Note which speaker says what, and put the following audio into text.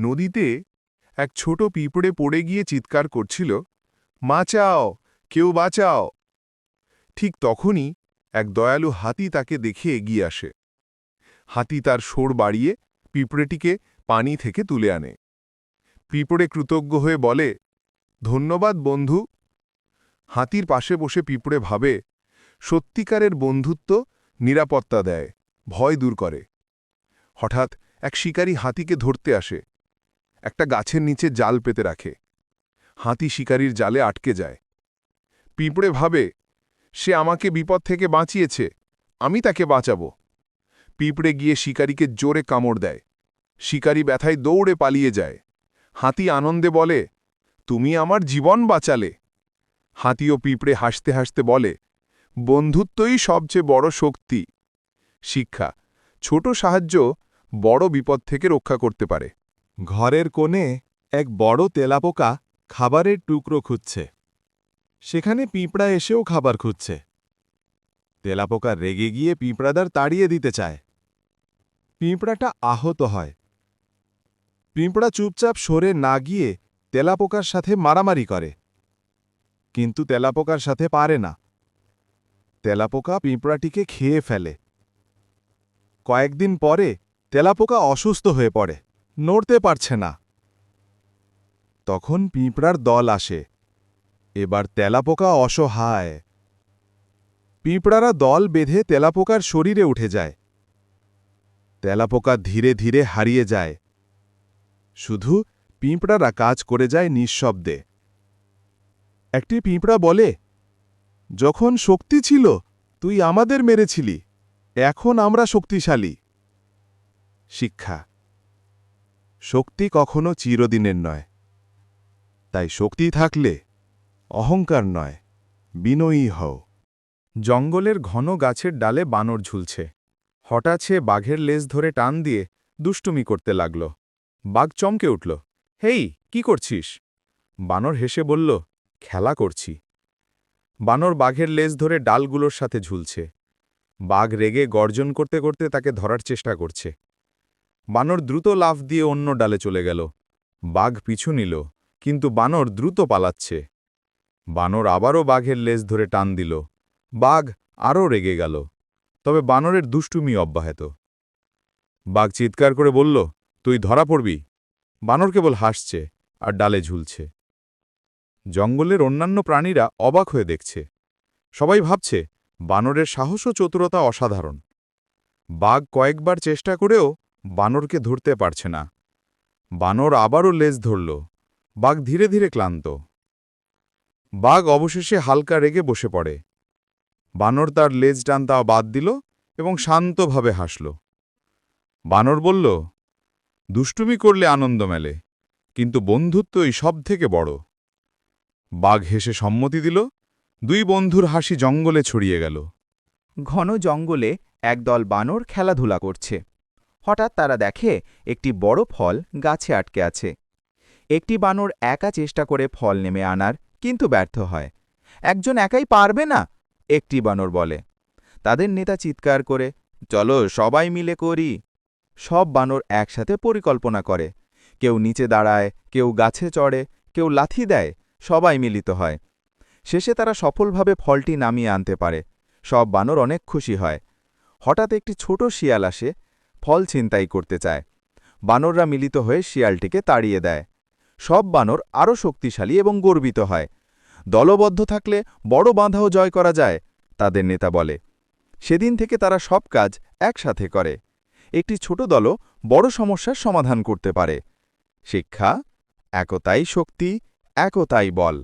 Speaker 1: নদীতে এক ছোট পিঁপড়ে পড়ে গিয়ে চিৎকার করছিল মাচাও কেউ বাঁচাও। ঠিক তখনই এক দয়ালু হাতি তাকে দেখে এগিয়ে আসে। হাতি তার সোর বাড়িয়ে পিঁপড়েটিকে পানি থেকে তুলে আনে। পিঁপড়ে কৃতজ্ঞ হয়ে বলে, ধন্যবাদ, বন্ধু। হাতির পাশে বসে পিঁপড়ে ভাবে, সত্যিকারের বন্ধুত্ব নিরাপত্তা দেয়, ভয় দূর করে। হঠাৎ এক শিকারী হাতিকে ধরতে আসে। একটা গাছের নিচে জাল পেতে রাখে। হাতি শিকারীর জালে আটকে যায়। পিঁপড়ে ভাবে, সে আমাকে বিপদ থেকে বাঁচিয়েছে, আমি তাকে বাঁচাবো। পিঁপড়ে গিয়ে শিকারীকে জোরে কামড় দেয়। শিকারী ব্যথায় দৌড়ে পালিয়ে যায়। হাতি আনন্দে বলে, তুমি আমার জীবন বাঁচালে। হাতি ও পিঁপড়ে হাসতে হাসতে বলে, বন্ধুত্বই সবচেয়ে বড় শক্তি। শিক্ষা, ছোট সাহায্য বড় বিপদ থেকে রক্ষা করতে পারে।
Speaker 2: ঘরের কোণে এক বড় তেলাপোকা খাবারের টুকরো খুঁজছে। সেখানে পিঁপড়া এসেও খাবার খুঁজছে। তেলাপোকা রেগে গিয়ে পিঁপড়াদার তাড়িয়ে দিতে চায়। পিঁপড়াটা আহত হয়। পিঁপড়া চুপচাপ সরে না গিয়ে তেলাপোকার সাথে মারামারি করে। কিন্তু তেলাপোকার সাথে পারে না। তেলাপোকা পিঁপড়াটিকে খেয়ে ফেলে। কয়েকদিন পরে তেলাপোকা অসুস্থ হয়ে পড়ে। নড়তে পারছে না। তখন পিঁপড়ার দল আসে। এবার তেলাপোকা অসহায়। পিঁপড়ারা দল বেঁধে তেলাপোকার শরীরে উঠে যায়। তেলাপোকা ধীরে ধীরে হারিয়ে যায়। শুধু পিঁপড়ারা কাজ করে যায় নিঃশব্দে। একটি পিঁপড়া বলে, যখন শক্তি ছিল, তুই আমাদের মেরেছিলি, এখন আমরা শক্তিশালী। শিক্ষা। শক্তি কখনো চিরদিনের নয়। তাই শক্তি থাকলে অহংকার নয়, বিনয়ী হও।
Speaker 1: জঙ্গলের ঘন গাছের ডালে বানর ঝুলছে। হঠাৎ সে বাঘের লেজ ধরে টান দিয়ে দুষ্টুমি করতে লাগল। বাঘ চমকে উঠল, হেই, কি করছিস? বানর হেসে বলল, খেলা করছি। বানর বাঘের লেজ ধরে ডালগুলোর সাথে ঝুলছে। বাঘ রেগে গর্জন করতে করতে তাকে ধরার চেষ্টা করছে। বানর দ্রুত লাফ দিয়ে অন্য ডালে চলে গেল। বাঘ পিছু নিল, কিন্তু বানর দ্রুত পালাচ্ছে। বানর আবারও বাঘের লেজ ধরে টান দিল। বাঘ আরও রেগে গেল, তবে বানরের দুষ্টুমি অব্যাহত। বাঘ চিৎকার করে বলল, তুই ধরা পড়বি? বানর কেবল হাসছে আর ডালে ঝুলছে। জঙ্গলের অন্যান্য প্রাণীরা অবাক হয়ে দেখছে। সবাই ভাবছে, বানরের সাহস ও চতুরতা অসাধারণ। বাঘ কয়েকবার চেষ্টা করেও বানরকে ধরতে পারছে না। বানর আবারও লেজ ধরল। বাঘ ধীরে ধীরে ক্লান্ত। বাঘ অবশেষে হালকা রেগে বসে পড়ে। বানর তার লেজ টান টানতা বাদ দিল এবং শান্তভাবে হাসল। বানর বলল, দুষ্টুমি করলে আনন্দ মেলে, কিন্তু বন্ধুত্বই সব থেকে বড়। বাঘ হেসে সম্মতি দিল। দুই বন্ধুর হাসি জঙ্গলে ছড়িয়ে গেল।
Speaker 3: ঘন জঙ্গলে একদল বানর খেলাধুলা করছে। হঠাৎ তারা দেখে একটি বড় ফল গাছে আটকে আছে। একটি বানর একা চেষ্টা করে ফল নেমে আনার, কিন্তু ব্যর্থ হয়। একজন একাই পারবে না? একটি বানর বলে। তাদের নেতা চিৎকার করে, চলো সবাই মিলে করি। সব বানর একসাথে পরিকল্পনা করে। কেউ নিচে দাঁড়ায়, কেউ গাছে চড়ে, কেউ লাথি দেয়, সবাই মিলিত হয়। শেষে তারা সফলভাবে ফলটি নামিয়ে আনতে পারে। সব বানর অনেক খুশি হয়। হঠাৎ একটি ছোট শিয়াল আসে ফল ছিনতাই করতে চায়। বানররা মিলিত হয়ে শিয়ালটিকে তাড়িয়ে দেয়। সব বানর আরও শক্তিশালী এবং গর্বিত হয়। দলবদ্ধ থাকলে বড় বাঁধাও জয় করা যায়, তাদের নেতা বলে। সেদিন থেকে তারা সব কাজ একসাথে করে। একটি ছোট দলও বড় সমস্যার সমাধান করতে পারে। শিক্ষা, একতাই শক্তি, একতাই বল।